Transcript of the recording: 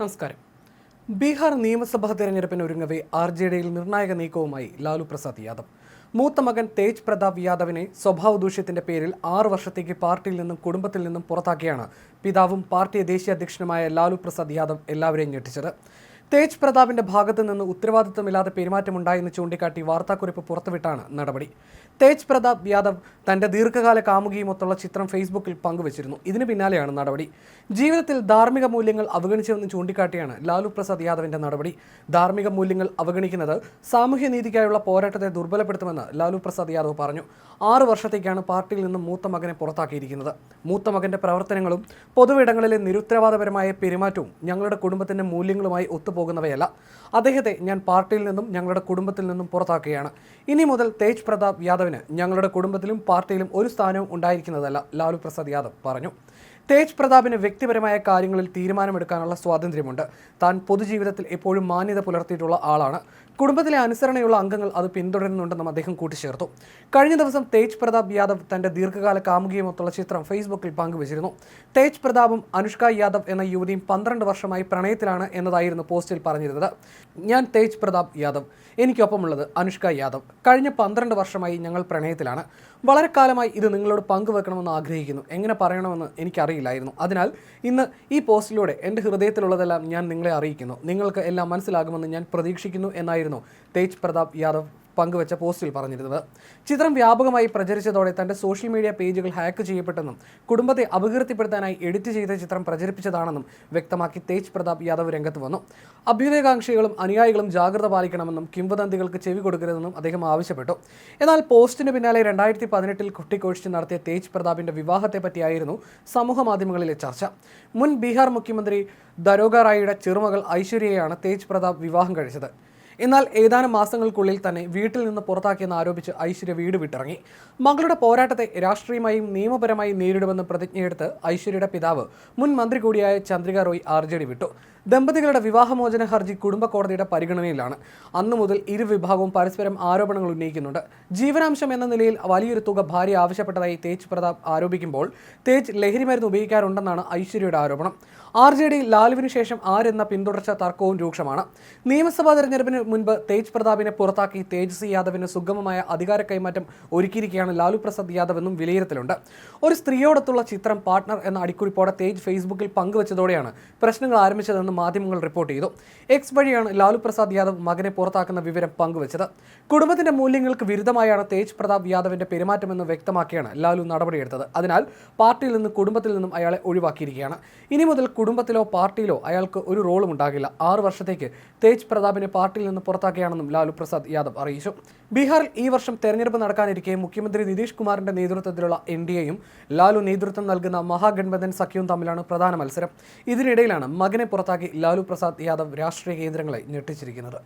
നമസ്കാരം. ബീഹാർ നിയമസഭാ തെരഞ്ഞെടുപ്പിന് ഒരുങ്ങവേ ആർ ജെ ഡിയിൽ നിർണായക നീക്കവുമായി ലാലു പ്രസാദ് യാദവ്. മൂത്ത മകൻ തേജ് പ്രതാപ് യാദവിനെ സ്വഭാവ ദൂഷ്യത്തിന്റെ പേരിൽ ആറ് വർഷത്തേക്ക് പാർട്ടിയിൽ നിന്നും കുടുംബത്തിൽ നിന്നും പുറത്താക്കിയാണ് പിതാവും പാർട്ടി ദേശീയ അധ്യക്ഷനുമായ ലാലു പ്രസാദ് യാദവ് എല്ലാവരെയും ഞെട്ടിച്ചത്. തേജ് പ്രതാപിന്റെ ഭാഗത്തു നിന്ന് ഉത്തരവാദിത്തമില്ലാതെ പെരുമാറ്റമുണ്ടായെന്ന് ചൂണ്ടിക്കാട്ടി വാർത്താക്കുറിപ്പ് പുറത്തുവിട്ടാണ് നടപടി. തേജ് പ്രതാപ് യാദവ് തന്റെ ദീർഘകാല കാമുകിയുമൊത്തുള്ള ചിത്രം ഫേസ്ബുക്കിൽ പങ്കുവച്ചിരുന്നു. ഇതിനു പിന്നാലെയാണ് നടപടി. ജീവിതത്തിൽ ധാർമ്മിക മൂല്യങ്ങൾ അവഗണിച്ചുവെന്ന് ചൂണ്ടിക്കാട്ടിയാണ് ലാലു പ്രസാദ് യാദവിന്റെ നടപടി. ധാർമ്മിക മൂല്യങ്ങൾ അവഗണിക്കുന്നത് സാമൂഹ്യനീതിക്കായുള്ള പോരാട്ടത്തെ ദുർബലപ്പെടുത്തുമെന്ന് ലാലു പ്രസാദ് യാദവ് പറഞ്ഞു. ആറു വർഷത്തേക്കാണ് പാർട്ടിയിൽ നിന്ന് മൂത്ത മകനെ പുറത്താക്കിയിരിക്കുന്നത്. മൂത്ത മകന്റെ പ്രവർത്തനങ്ങളും പൊതുവിടങ്ങളിലെ നിരുത്തരവാദപരമായ പെരുമാറ്റവും ഞങ്ങളുടെ കുടുംബത്തിന്റെ മൂല്യങ്ങളുമായി ഒത്തുപോകുന്നവയല്ല അദ്ദേഹത്തെ ഞാൻ പാർട്ടിയിൽ നിന്നും ഞങ്ങളുടെ കുടുംബത്തിൽ നിന്നും പുറത്താക്കുകയാണ്. ഇനി മുതൽ തേജ് പ്രതാപ് യാദവിന് ഞങ്ങളുടെ കുടുംബത്തിലും പാർട്ടിയിലും ഒരു സ്ഥാനവും ഉണ്ടായിരിക്കുന്നതല്ല. ലാലു പ്രസാദ് യാദവ് പറഞ്ഞു. തേജ് പ്രതാപിന് വ്യക്തിപരമായ കാര്യങ്ങളിൽ തീരുമാനമെടുക്കാനുള്ള സ്വാതന്ത്ര്യമുണ്ട്. താൻ പൊതുജീവിതത്തിൽ എപ്പോഴും മാന്യത പുലർത്തിയിട്ടുള്ള ആളാണ്. കുടുംബത്തിലെ അനുസരണയുള്ള അംഗങ്ങൾ അത് പിന്തുടരുന്നുണ്ടെന്നും അദ്ദേഹം കൂട്ടിച്ചേർത്തു. കഴിഞ്ഞ ദിവസം തേജ് പ്രതാപ് യാദവ് തന്റെ ദീർഘകാല കാമുകിയുമൊത്തുള്ള ചിത്രം ഫേസ്ബുക്കിൽ പങ്കുവച്ചിരുന്നു. തേജ് പ്രതാപും അനുഷ്ക യാദവ് എന്ന യുവതിയും പന്ത്രണ്ട് വർഷമായി പ്രണയത്തിലാണ് എന്നതായിരുന്നു പോസ്റ്റിൽ പറഞ്ഞിരുന്നത്. ഞാൻ തേജ് പ്രതാപ് യാദവ്. എനിക്കൊപ്പമുള്ളത് അനുഷ്ക യാദവ്. കഴിഞ്ഞ പന്ത്രണ്ട് വർഷമായി ഞങ്ങൾ പ്രണയത്തിലാണ്. വളരെ കാലമായി ഇത് നിങ്ങളോട് പങ്കുവെക്കണമെന്ന് ആഗ്രഹിക്കുന്നു. എങ്ങനെ പറയണമെന്ന് എനിക്കറിയില്ലായിരുന്നു അതിനാൽ ഇന്ന് ഈ പോസ്റ്റിലൂടെ എന്റെ ഹൃദയത്തിലുള്ളതെല്ലാം ഞാൻ നിങ്ങളെ അറിയിക്കുന്നു. നിങ്ങൾക്ക് എല്ലാം മനസ്സിലാകുമെന്ന് ഞാൻ പ്രതീക്ഷിക്കുന്നു എന്നായിരുന്നു. തേജ് പ്രതാപ് യാദവ് പങ്കുവച്ച പോസ്റ്റിൽ പറഞ്ഞിരുന്നത്. ചിത്രം വ്യാപകമായി പ്രചരിച്ചതോടെ തന്റെ സോഷ്യൽ മീഡിയ പേജുകൾ ഹാക്ക് ചെയ്യപ്പെട്ടെന്നും കുടുംബത്തെ അപകീർത്തിപ്പെടുത്താനായി എഡിറ്റ് ചെയ്ത ചിത്രം പ്രചരിപ്പിച്ചതാണെന്നും വ്യക്തമാക്കി തേജ് പ്രതാപ് യാദവ് രംഗത്ത് വന്നു. അഭ്യുദയകാംക്ഷികളും അനുയായികളും ജാഗ്രത പാലിക്കണമെന്നും കിംവദന്തികൾക്ക് ചെവി കൊടുക്കരുതെന്നും അദ്ദേഹം ആവശ്യപ്പെട്ടു. എന്നാൽ പോസ്റ്റിന് പിന്നാലെ രണ്ടായിരത്തി പതിനെട്ടിൽ കുട്ടിക്കോഴിച്ച് നടത്തിയ തേജ് പ്രതാപിന്റെ വിവാഹത്തെ പറ്റിയായിരുന്നു സമൂഹ മാധ്യമങ്ങളിലെ ചർച്ച. മുൻ ബീഹാർ മുഖ്യമന്ത്രി ദരോഗ റായിയുടെ ചെറുമകൾ ഐശ്വര്യയാണ് തേജ് പ്രതാപ് വിവാഹം കഴിച്ചത്. എന്നാൽ ഏതാനും മാസങ്ങൾക്കുള്ളിൽ തന്നെ വീട്ടിൽ നിന്ന് പുറത്താക്കിയെന്ന് ആരോപിച്ച് ഐശ്വര്യ വീട് വിട്ടിറങ്ങി. മകളുടെ പോരാട്ടത്തെ രാഷ്ട്രീയമായും നിയമപരമായും നേരിടുമെന്ന് പ്രതിജ്ഞയെടുത്ത് ഐശ്വര്യയുടെ പിതാവ് മുൻ മന്ത്രി കൂടിയായ ചന്ദ്രിക റോയ് ആർ വിട്ടു. ദമ്പതികളുടെ വിവാഹമോചന ഹർജി കുടുംബ കോടതിയുടെ പരിഗണനയിലാണ്. അന്നു മുതൽ ഇരു വിഭാഗവും പരസ്പരം ആരോപണങ്ങൾ ഉന്നയിക്കുന്നുണ്ട്. ജീവനാംശം എന്ന നിലയിൽ വലിയൊരു തുക ഭാര്യ ആവശ്യപ്പെട്ടതായി തേജ് പ്രതാപ് ആരോപിക്കുമ്പോൾ തേജ് ലഹരിമരുന്ന് ഉപയോഗിക്കാറുണ്ടെന്നാണ് ഐശ്വര്യയുടെ ആരോപണം. ആർ ജെ ഡി ലാലുവിന് ശേഷം ആരെന്ന പിന്തുടർച്ച തർക്കവും രൂക്ഷമാണ്. നിയമസഭാ തെരഞ്ഞെടുപ്പിന് മുൻപ് തേജ് പ്രതാപിനെ പുറത്താക്കി തേജസ്വി യാദവിന് സുഗമമായ അധികാര കൈമാറ്റം ഒരുക്കിയിരിക്കുകയാണ് ലാലു പ്രസാദ് യാദവ് എന്നും വിലയിരുത്തലുണ്ട്. ഒരു സ്ത്രീയോടൊത്തുള്ള ചിത്രം പാർട്ട്ണർ എന്ന അടിക്കുറിപ്പോടെ തേജ് ഫേസ്ബുക്കിൽ പങ്കുവച്ചതോടെയാണ് പ്രശ്നങ്ങൾ ആരംഭിച്ചതെന്ന് മാധ്യമങ്ങൾ റിപ്പോർട്ട് ചെയ്തു. എക്സ് വഴിയാണ് ലാലു പ്രസാദ് യാദവ് മകനെ പുറത്താക്കുന്ന വിവരം പങ്കുവച്ചത്. കുടുംബത്തിന്റെ മൂല്യങ്ങൾക്ക് വിരുദ്ധമായാണ് തേജ് പ്രതാപ് യാദവിന്റെ പെരുമാറ്റമെന്ന് വ്യക്തമാക്കിയാണ് ലാലു നടപടിയെടുത്തത്. അതിനാൽ പാർട്ടിയിൽ നിന്നും കുടുംബത്തിൽ നിന്നും അയാളെ ഒഴിവാക്കിയിരിക്കുകയാണ്. ഇനി മുതൽ കുടുംബത്തിലോ പാർട്ടിയിലോ അയാൾക്ക് ഒരു റോളും ഉണ്ടാകില്ല. ആറു വർഷത്തേക്ക് തേജ് പ്രതാപിനെ പാർട്ടിയിൽ നിന്ന് പുറത്താക്കുകയാണെന്നും ലാലു പ്രസാദ് യാദവ് അറിയിച്ചു. ബീഹാറിൽ ഈ വർഷം തെരഞ്ഞെടുപ്പ് നടക്കാനിരിക്കെ മുഖ്യമന്ത്രി നിതീഷ് കുമാറിന്റെ നേതൃത്വത്തിലുള്ള എൻ ഡി എയും ലാലു നേതൃത്വം നൽകുന്ന മഹാഗൺബന്ധൻ സഖ്യവും തമ്മിലാണ് പ്രധാന മത്സരം. ഇതിനിടയിലാണ് മകനെ പുറത്താക്കി ലാലു പ്രസാദ് യാദവ് രാഷ്ട്രീയ കേന്ദ്രങ്ങളെ ഞെട്ടിച്ചിരിക്കുന്നത്.